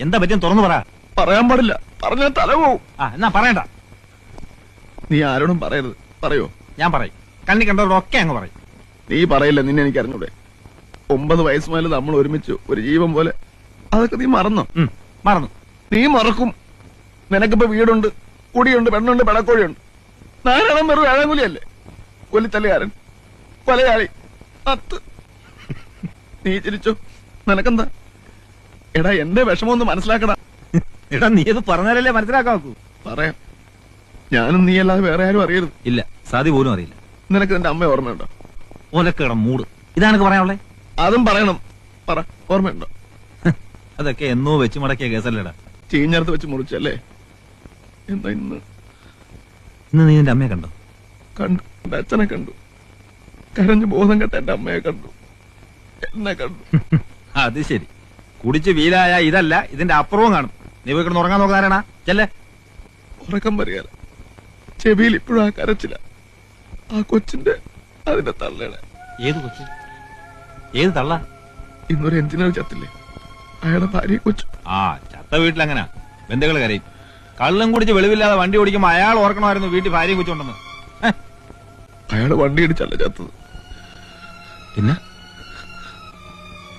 എന്താ പറ്റിയും തുറന്നു പറ. പറയാൻ പാടില്ല. പറഞ്ഞ തല പോവും. ആ എന്നാ പറയണ്ട. നീ ആരോടും പറയരുത്. പറയോ? ഞാൻ പറയും. കണ്ണി കണ്ടവരോടൊക്കെ അങ്ങ് പറയും. നീ പറയില്ല നിന്നെ എനിക്ക് അറിഞ്ഞൂടെ. ഒമ്പത് വയസ്സ് മുതൽ നമ്മൾ ഒരുമിച്ചു ഒരു ജീവൻ പോലെ. അതൊക്കെ നീ മറന്നോ? ഉം, മറന്നു. നീ മറക്കും. നിനക്കിപ്പോ വീടുണ്ട് കുടിയുണ്ട് പെണ്ണുണ്ട് പെടക്കോഴിയുണ്ട്. നാരായണം വെറും ഏഴാങ്കുലിയല്ലേ കൊല്ലിത്തല്ലുകാരൻ കൊലയാളി അത്ത് നീ ചിരിച്ചോ? നിനക്കെന്താ? എടാ എന്റെ വിഷമം ഒന്ന് മനസ്സിലാക്കടാ. എടാ നീ അത് പറഞ്ഞാലല്ലേ മനസ്സിലാക്കാക്കൂ പറയാം. ഞാനും നീ അല്ലാതെ വേറെ ആരും അറിയരുത്. ഇല്ല സാധി പോലും അറിയില്ല. നിനക്ക് നിന്റെ അമ്മ ഓർമ്മയുണ്ടോ? ഓലക്കേടം മൂട്. ഇതാണ് പറയാനുള്ളേ. അതും പറയണം. പറ ഓർമ്മയുണ്ടോ? അതൊക്കെ എന്നോ വെച്ച് മടക്കിയ കേസല്ലേടാ. ചീഞ്ഞടുത്ത് വെച്ച് മുറിച്ചല്ലേ? എന്താ ഇന്ന്? ഇന്ന് നീ നിന്റെ അമ്മയെ കണ്ടോ? കണ്ടു. എന്റെ അച്ഛനെ കണ്ടു. കരഞ്ഞു ബോധം കെട്ട എന്റെ അമ്മയെ കണ്ടു. എന്നെ കണ്ടു. അത് ശരി. കുടിച്ച് വീലായ ഇതല്ല ഇതിന്റെ അപ്പുറവും കാണും. നീ പോയി കിടന്ന് ഉറങ്ങാൻ നോക്കാനാണ് ചെല്ലേ. ഉറക്കം പറയാ ചെവിയിൽ ഇപ്പോഴും ആ കരച്ചില്ല ആ കൊച്ചിന്റെ അതിന്റെ തള്ളയുടെ. ഏത് കൊച്ചു? ഏത് തള്ള? ഇന്നൊരു എഞ്ചിനീയർ ചത്തില്ലേ? അയാളുടെ ഭാര്യ കൊച്ചു. ആ ചത്ത വീട്ടിലങ്ങനെ. ബന്ധുക്കൾ കരയും. കള്ളും കുടിച്ച് വെളിവില്ലാതെ വണ്ടി ഓടിക്കുമ്പോ അയാൾ ഓർക്കണമായിരുന്നു വീട്ടിൽ ഭാര്യ കൊച്ചുണ്ടെന്ന് അയാൾ വണ്ടി ഇടിച്ചല്ല ചത്തത്. പിന്നെ?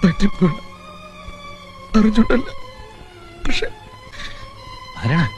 പറ്റിപ്പോയി. അറിഞ്ഞോണ്ടല്ല പക്ഷെ ആരാണ്?